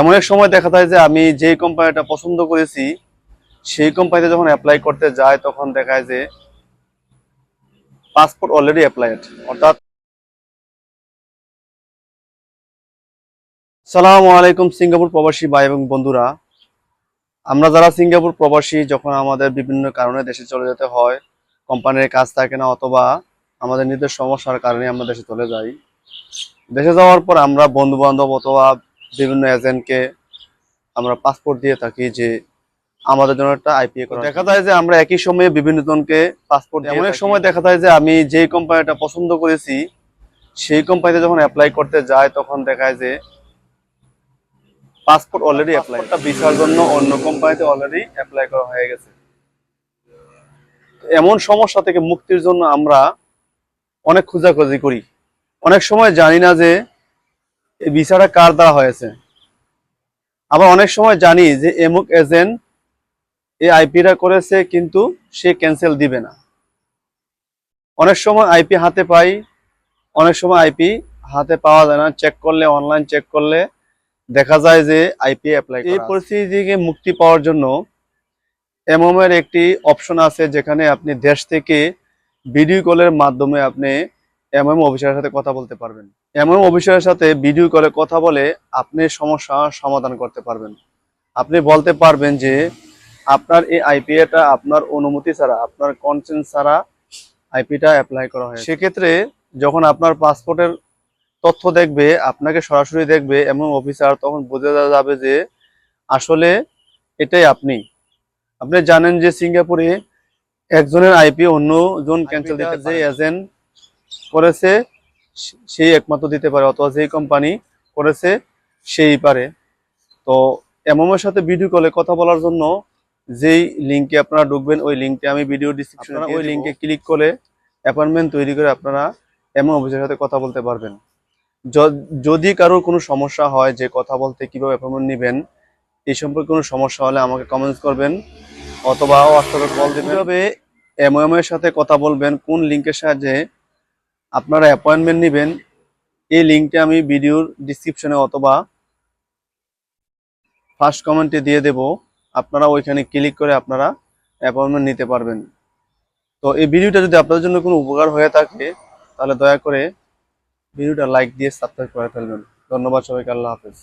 এমন এক সময় দেখা যায় যে আমি যে কোম্পানিটা পছন্দ করেছি, সেই কোম্পানিতে যখন অ্যাপ্লাই করতে যায়, তখন দেখায় যে পাসপোর্ট অলরেডি অ্যাপ্লাইড অর্থাৎ সালামু আলাইকুম সিঙ্গাপুর প্রবাসী ভাই এবং বন্ধুরা। আমরা যারা সিঙ্গাপুর প্রবাসী, যখন আমাদের বিভিন্ন কারণে দেশে চলে যেতে হয়, কোম্পানির কাজ থাকে না অথবা আমাদের নিজের সমস্যার কারণে আমরা দেশে চলে যাই, দেশে যাওয়ার পর আমরা বন্ধু বান্ধব অথবা বিভিন্ন এজেন্টকে আমরা পাসপোর্ট দিয়ে থাকি যে আমাদের জন্য একটা আইপিএ করা দেখা যায় যে আমরা একই সময়ে বিভিন্ন জনকে পাসপোর্ট এমন এক সময় দেখা যায় যে আমি যে কোম্পানিটা পছন্দ করেছি সেই কোম্পানিতে যখন অ্যাপ্লাই করতে যায় তখন দেখায় যে পাসপোর্ট অলরেডি অ্যাপ্লাইটা ভিসার জন্য অন্য কোম্পানিতে অলরেডি অ্যাপ্লাই করা হয়ে গেছে। এমন সমস্যা থেকে মুক্তির জন্য আমরা অনেক খোঁজাখুঁজি করি। অনেক সময় জানি না যে এই ভিসাটা কার দ্বারা হয়েছে? আবার অনেক সময় জানি যে এমুক এজেন্ট এই আইপিটা করেছে কিন্তু সে ক্যান্সেল দিবে না। অনেক সময় আইপি হাতে পাই অনেক সময় আইপি হাতে পাওয়া যায় না। চেক করলে অনলাইন চেক করলে দেখা যায় যে আইপি অ্যাপ্লাই এই পরিস্থিতি থেকে মুক্তি পাওয়ার জন্য এমএম এর একটি অপশন আছে যেখানে আপনি দেশ থেকে ভিডিও কলের মাধ্যমে আপনি এমএম অফিসারের সাথে কথা বলতে পারবেন। এমএম অফিসারের সাথে ভিডিও কলে কথা বলে আপনি সমস্যা সমাধান করতে পারবেন। আপনি বলতে পারবেন যে আপনার এই আইপিএটা আপনার অনুমতি ছাড়া আপনার কনসেন্ট ছাড়া আইপিটা অ্যাপ্লাই করা হয় সেক্ষেত্রে যখন আপনার পাসপোর্টের তথ্য দেখবে আপনাকে সরাসরি দেখবে এমন অফিসার তখন বোঝা যাবে যে আসলে এটাই আপনি। আপনি জানেন যে সিঙ্গাপুরে একজনের আইপি অন্য জন ক্যান্সেল দিতে যে এজেন্ট করেছে সেই একমাত্র দিতে পারে অথবা যেই কোম্পানি করেছে সেই পারে। তো এমএমের সাথে ভিডিও কলে কথা বলার জন্য যেই লিঙ্কে আপনারা ঢুকবেন ওই লিংকে আমি ভিডিও ডিসক্রিপশনে ওই লিংকে ক্লিক করে অ্যাপয়েন্টমেন্ট তৈরি করে আপনারা এমন অফিসের সাথে কথা বলতে পারবেন। যদি কারোর কোনো সমস্যা হয় যে কথা বলতে কীভাবে অ্যাপয়েন্টমেন্ট নেবেন এই সম্পর্কে কোনো সমস্যা হলে আমাকে কমেন্টস করবেন অথবা হোয়াটসঅ্যাপে কল দিবেন। কীভাবে এমওএম এর সাথে কথা বলবেন কোন লিঙ্কের সাহায্যে আপনারা অ্যাপয়েন্টমেন্ট নেবেন। এই লিঙ্কটা আমি ভিডিওর ডিসক্রিপশনে অথবা ফার্স্ট কমেন্টে দিয়ে দেব। আপনারা ওইখানে ক্লিক করে আপনারা অ্যাপয়েন্টমেন্ট নিতে পারবেন। তো এই ভিডিওটা যদি আপনাদের জন্য কোনো উপকার হয়ে থাকে, তাহলে দয়া করে ভিডিওটা লাইক দিয়ে সাবস্ক্রাইব করে ফেলবেন। ধন্যবাদ সবাইকে, আল্লাহ হাফেজ।